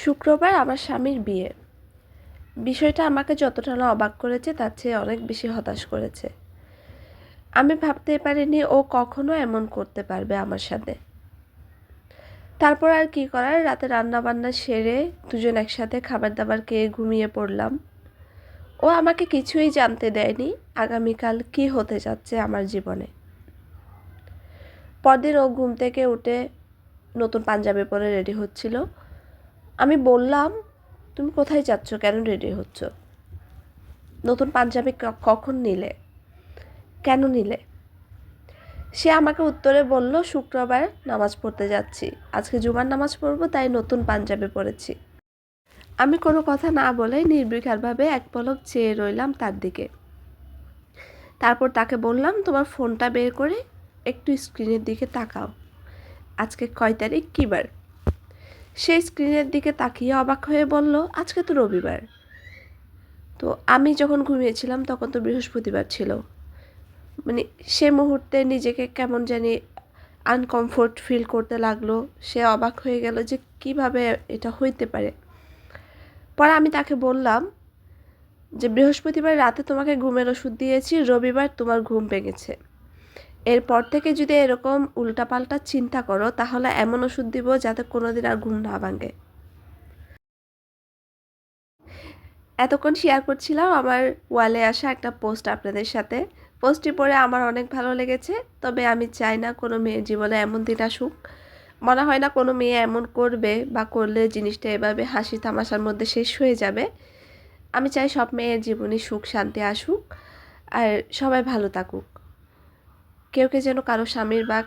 শুক্রবার আমার স্বামীর বিয়ে। বিষয়টা আমাকে যতটা না অবাক করেছে, তার চেয়ে অনেক বেশি হতাশ করেছে। আমি ভাবতে পারিনি ও কখনো এমন করতে পারবে আমার সাথে। তারপর আর কি করার? রাতে রান্না বান্না সেরে দুজন একসাথে খাবার দাবার খেয়ে ঘুমিয়ে পড়লাম। ও আমাকে কিছুই জানতে দেয়নি, আগামীকাল কি হতে যাচ্ছে আমার জীবনে। পরদিন ও ঘুম থেকে উঠে নতুন পাঞ্জাবি পরে রেডি হচ্ছিল। আমি বললাম, তুমি কোথায় যাচ্ছ? কেন রেডি হচ্ছ? নতুন পাঞ্জাবি কখন নিলে? কেন নিলে? সে আমাকে উত্তরে বলল, শুক্রবার নামাজ পড়তে যাচ্ছি। আজকে জুমার নামাজ পড়ব, তাই নতুন পাঞ্জাবি পড়েছি আমি কোনো কথা না বলে নির্বিকারভাবে এক পলক চেয়ে রইলাম তার দিকে। তারপর তাকে বললাম, তোমার ফোনটা বের করে একটু স্ক্রিনের দিকে তাকাও। আজকে কয় তারিখ? কী বার সে স্ক্রিনের দিকে তাকিয়ে অবাক হয়ে বলল, আজকে তো রবিবার। তো আমি যখন ঘুমিয়েছিলাম তখন তো বৃহস্পতিবার ছিল। মানে সে মুহূর্তে নিজেকে কেমন জানি আনকমফোর্ট ফিল করতে লাগল। সে অবাক হয়ে গেল যে কীভাবে এটা হইতে পারে। পরে আমি তাকে বললাম যে, বৃহস্পতিবার রাতে তোমাকে ঘুমের ওষুধ দিয়েছি, রবিবার তোমার ঘুম ভেঙেছে। এরপর থেকে যদি এরকম উল্টাপাল্টা চিন্তা করো, তাহলে এমন ওষুধ দিব যাতে কোনোদিন আর ঘুম না ভাঙে। এতক্ষণ শেয়ার করছিলাম আমার ওয়ালে আসা একটা পোস্ট আপনাদের সাথে। পোস্টটি পড়ে আমার অনেক ভালো লেগেছে, তবে আমি চাই না কোনো মেয়ের জীবনে এমন দিন আসুক। মনে হয় না কোনো মেয়ে এমন করবে বা করলে জিনিসটা এভাবে হাসি তামাশার মধ্যে শেষ হয়ে যাবে। আমি চাই সব মেয়ের জীবনে সুখ শান্তি আসুক, আর সবাই ভালো থাকুক। কেউ কে যেন কারও স্বামীর ভাগ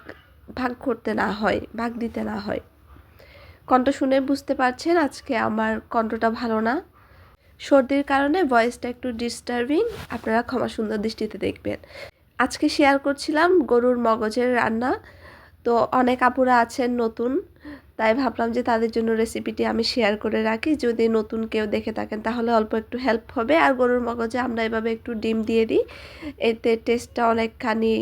ভাগ করতে না হয়, ভাগ দিতে না হয়। কণ্ঠ শুনে বুঝতে পারছেন আজকে আমার কণ্ঠটা ভালো না? সর্দির কারণে ভয়েসটা একটু ডিস্টার্বিং আপনারা ক্ষমা সুন্দর দৃষ্টিতে দেখবেন। আজকে শেয়ার করছিলাম গরুর মগজের রান্না। তো অনেক আপুরা আছেন নতুন। তাই ভাবলাম যে তাদের জন্য রেসিপিটি আমি শেয়ার করে রাখি। যদি নতুন কেউ দেখে থাকেন, তাহলে অল্প একটু হেল্প হবে। আর গরুর মগজে আমরা এভাবে একটু ডিম দিয়ে দিই। এতে টেস্টটা অনেকখানি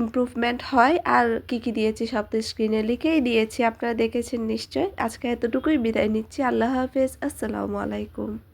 ইম্প্রুভমেন্ট হয়। আর কি কি দিয়েছি সব তো স্ক্রিনে লিখেই দিয়েছি। আপনারা দেখেছেন নিশ্চয় আজকে এতটুকুই। বিদায় নিচ্ছি। আল্লাহ হাফেজ। আসসালামু আলাইকুম।